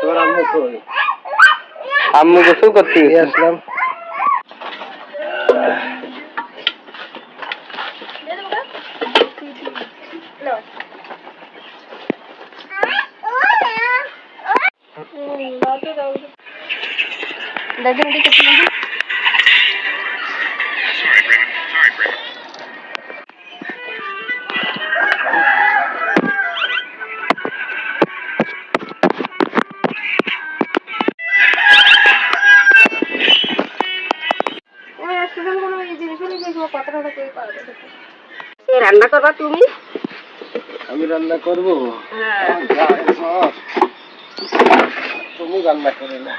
তোর আম্মু কই আম্মু গোসল করতে গেছে। আসলাম। একটু রান্না করবা তুমি? আমি রান্না করব? হ্যাঁ। তুমি রান্না করে না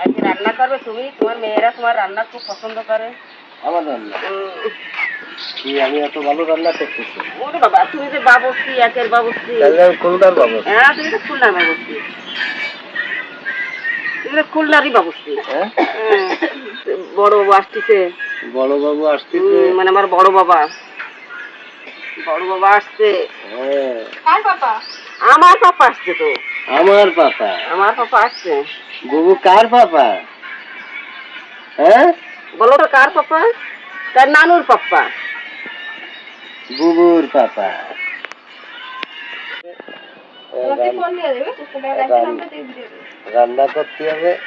আজকে রান্না করবে তুমি? তোমার মেয়েরা তোমার রান্না খুব পছন্দ করে। আমার রান্না? কি আমি এত ভালো রান্না করতেছি? ওরে বাবা তুমি যে বাবস্তি একের বাবস্তি খুলনার বাবু হ্যাঁ তুমি তো খুলনার বাবস্তি তুমি খুলনারই হ্যাঁ? বড় বাবু আসতেছে। বড় বাবু আসতেছে। মানে আমার বড় বাবা। বড় বাবা আসছে। হ্যাঁ। কার পাপা? আমার পাপা আসছে তো। আমার পাপা? আমার পাপা আসছে। বুবু কার পাপা? হ্যাঁ? বলো তো কার পাপা? তার নানুর বুবুর পাপা। রান্না করতে হবে।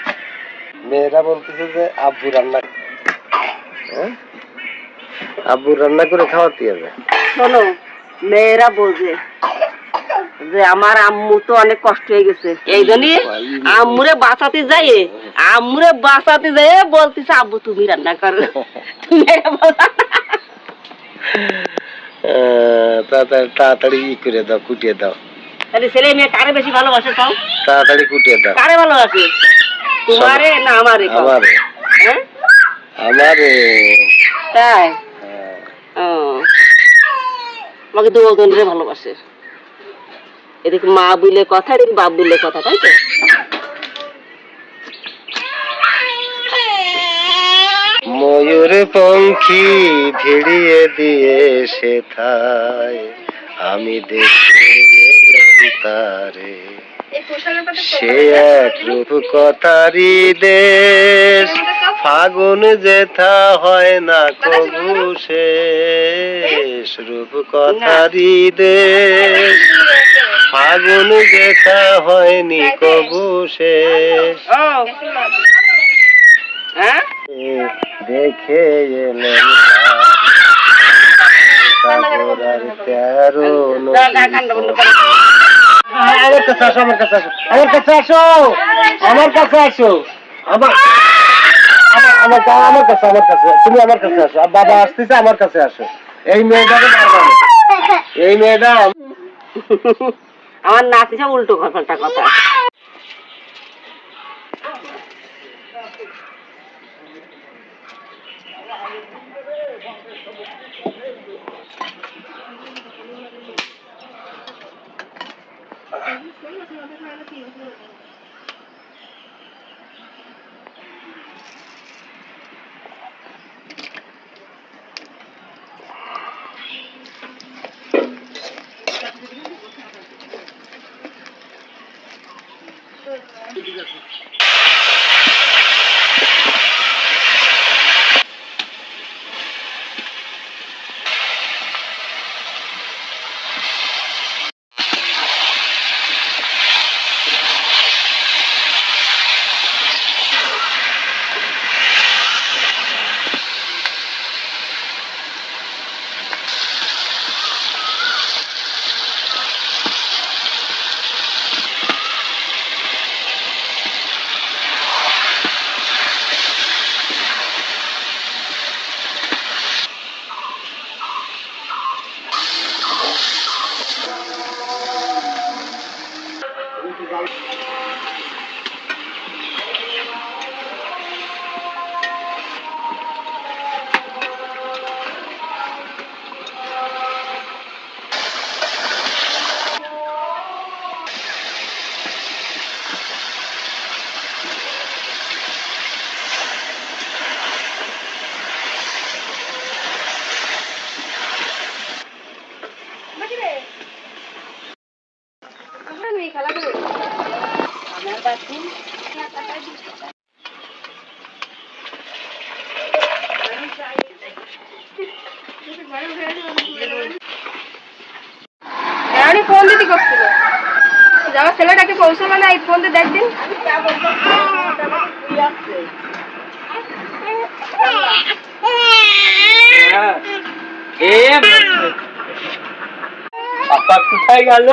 মেয়েরা বলতেছে যে আব্বু রান্না হ্যাঁ? আব্বু রান্না করে খাওয়াতে হবে। শোনো মেয়েরা বোঝে যে আমার আম্মু তো অনেক কষ্ট হয়ে গেছে। এই জন্যই আম্মুরে বাঁচাতে যাই আম্মুরে বাঁচাতে যাই বলতেছে আব্বু তুমি রান্না করো। তুমি তাড়াতাড়ি ই করে দাও কুটিয়ে দাও। তাহলে ছেলে মেয়ে কারে বেশি ভালোবাসে তাও তাড়াতাড়ি কুটিয়ে দাও। কারে ভালোবাসে? তোমারে না আমারে? আমারে। হ্যাঁ? আমারে। তাই? হ্যাঁ। ও। আমাকে দু রে ভালোবাসে। এদিকে মা বলে কথা এদিকে বাপ বলে কথা তাই তো? ময়ূর পঙ্খী ভিড়িয়ে দিয়ে সে সেথায় আমি দেখে তারে। সে এক রূপ কথারি দেশ ফাগুন যেথা হয় না কবু শেষ রূপ কথারি দেশ ফাগুন যেথা হয়নি কবু শেষ। ও হ্যাঁ? দেখে এলেন তেরো। আমার কাছে আসো আমার কাছে আসো আমার কাছে আসো। আমার কাছে আসো। আমার আমার- আমার আমার কাছে আমার কাছে। তুমি আমার কাছে আসো। আর বাবা আসতেছে আমার কাছে আসো। এই মেয়েটাকে এই মেয়েটা আমার নাতি সব উল্টো পাল্টা কথা। খেলা ফোন দিতে করছিল আমার ছেলেটাকে পৌঁছালো না এই ফোন দিয়ে দেখদিন এ কোথায় গেল?